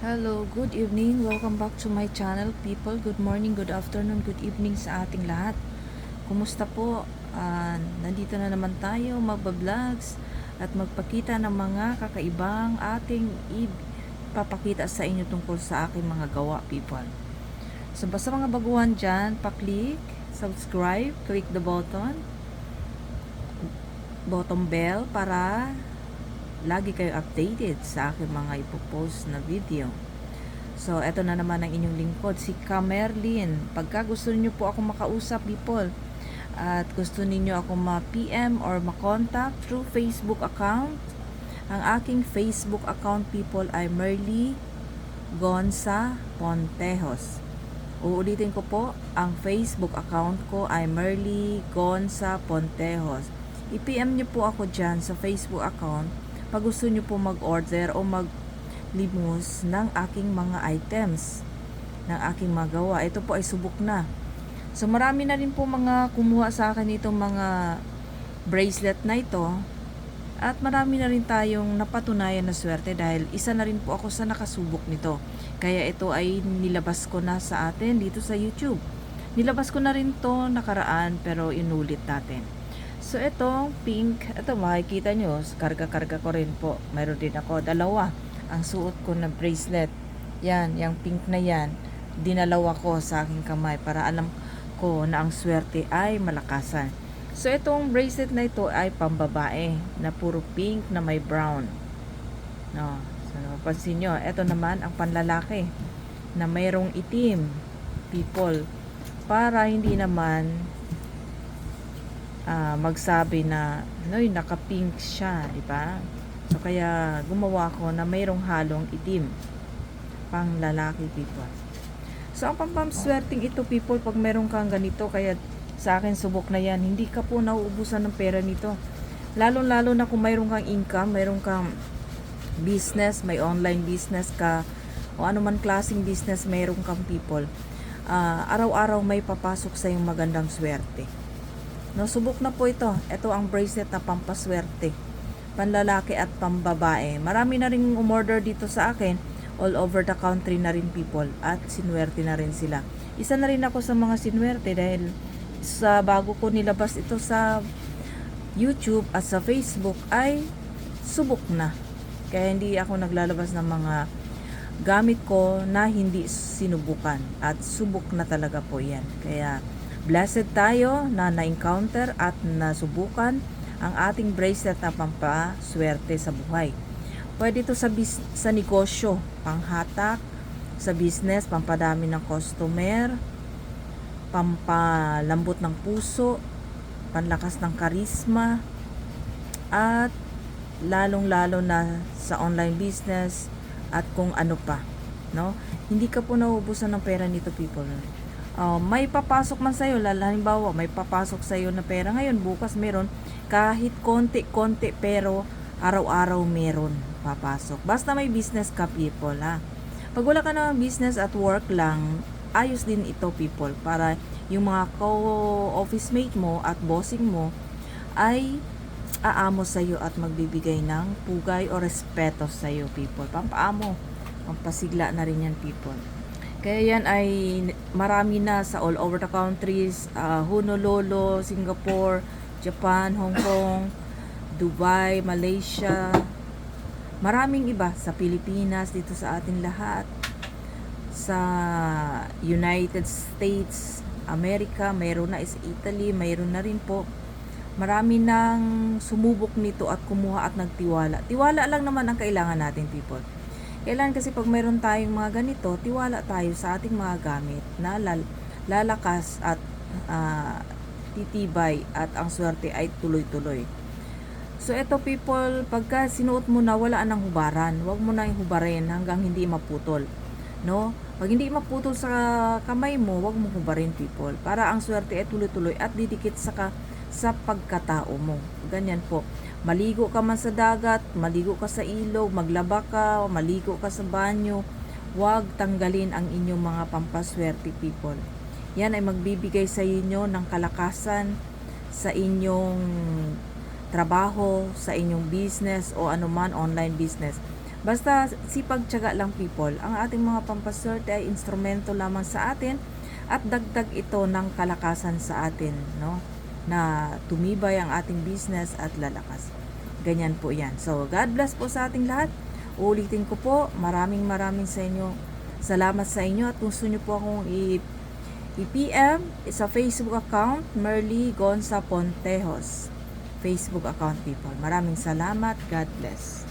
Hello, good evening. Welcome back to my channel, people. Good morning, good afternoon, good evening sa ating lahat. Kumusta po? Ah, nandito na naman tayo magba-vlogs at magpakita ng mga kakaibang ating ipapakita sa inyo tungkol sa aking mga gawa, people. So, basta mga baguhan dyan, pa-click, subscribe, click the button, bottom bell para lagi kayo updated sa aking mga ipopost na video. So, eto na naman ang inyong lingkod, si Camerlin. Pagka gusto niyo po ako makausap, people, at gusto niyo ako ma-PM or ma-contact through Facebook account, ang aking Facebook account, people, ay Merly Gonza Pontejos. Uulitin ko po, ang Facebook account ko ay Merly Gonza Pontejos. I-PM niyo po ako dyan sa Facebook account pag gusto nyo po mag-order o mag-limos ng aking mga items, ng aking magawa. Ito po ay subok na. So marami na rin po mga kumuha sa akin itong mga bracelet na ito. At marami na rin tayong napatunayan na swerte dahil isa na rin po ako sa nakasubok nito. Kaya ito ay nilabas ko na sa atin dito sa YouTube. Nilabas ko na rin to nakaraan pero inulit natin. So, itong pink, ito makikita nyo, karga-karga ko rin po. Mayroon din ako, dalawa. Ang suot ko na bracelet. Yan, yung pink na yan. Dinalawa ko sa aking kamay para alam ko na ang swerte ay malakasan. So, itong bracelet na ito ay pambabae na puro pink na may brown. No, so napapansin nyo, ito naman ang panlalaki na mayroong itim people para hindi naman ah, magsabi na noy naka-pink siya, di ba? So kaya gumawa ko na mayroong halong itim pang lalaki people. So ang pampamswerting ito people pag meron kang ganito kaya sa akin subok na yan, hindi ka po nauubusan ng pera nito. Lalo-lalo na kung mayroon kang income, mayroon kang business, may online business ka, o ano man klaseng business mayroon kang people, ah, araw-araw may papasok sa yung magandang swerte. No, subok na po ito. Ito ang bracelet na pampaswerte. Panlalaki at pambabae. Marami na rin umorder dito sa akin. All over the country na rin people. At sinwerte na rin sila. Isa na rin ako sa mga sinwerte dahil sa bago ko nilabas ito sa YouTube at sa Facebook ay subok na. Kaya hindi ako naglalabas ng mga gamit ko na hindi sinubukan. At subok na talaga po yan. Kaya Blessed tayo na na-encounter at nasubukan ang ating bracelet na pampaswerte sa buhay. Pwede ito sa, bis- sa negosyo, panghatak, sa business, pampadami ng customer, pampalambot ng puso, panlakas ng karisma, at lalong-lalo na sa online business at kung ano pa. No? Hindi ka po nauubusan ng pera nito people. Uh, may papasok man sa'yo, halimbawa may papasok sa'yo na pera ngayon, bukas meron, kahit konti-konti pero araw-araw meron papasok. Basta may business ka people ha. Pag wala ka na business at work lang, ayos din ito people para yung mga co-office mate mo at bossing mo ay aamo sa iyo at magbibigay ng pugay o respeto sa iyo people. Pampaamo, pampasigla na rin yan people. Kaya yan ay marami na sa all over the countries, uh, Honolulu, Singapore, Japan, Hong Kong, Dubai, Malaysia, maraming iba sa Pilipinas, dito sa atin lahat, sa United States, America, mayroon na is Italy, mayroon na rin po. Marami nang sumubok nito at kumuha at nagtiwala. Tiwala lang naman ang kailangan natin people. Kailan kasi pag mayroon tayong mga ganito, tiwala tayo sa ating mga gamit na lal- lalakas at uh, titibay at ang swerte ay tuloy-tuloy. So ito people, pagka sinuot mo na wala nang hubaran, huwag mo nang hubarin hanggang hindi maputol. No? Pag hindi maputol sa kamay mo, huwag mo hubarin people. Para ang swerte ay tuloy-tuloy at didikit sa ka, sa pagkatao mo. Ganyan po. Maligo ka man sa dagat, maligo ka sa ilog, maglaba ka, maligo ka sa banyo, huwag tanggalin ang inyong mga pampaswerte people. Yan ay magbibigay sa inyo ng kalakasan sa inyong trabaho, sa inyong business o anuman online business. Basta sipag tiyaga lang people. Ang ating mga pampaswerte ay instrumento lamang sa atin at dagdag ito ng kalakasan sa atin, no? Na tumibay ang ating business at lalakas. Ganyan po yan. So, God bless po sa ating lahat. Uulitin ko po, maraming maraming sa inyo. Salamat sa inyo at gusto nyo po akong i- i-PM sa Facebook account, Merly Gonza Pontejos. Facebook account people. Maraming salamat. God bless.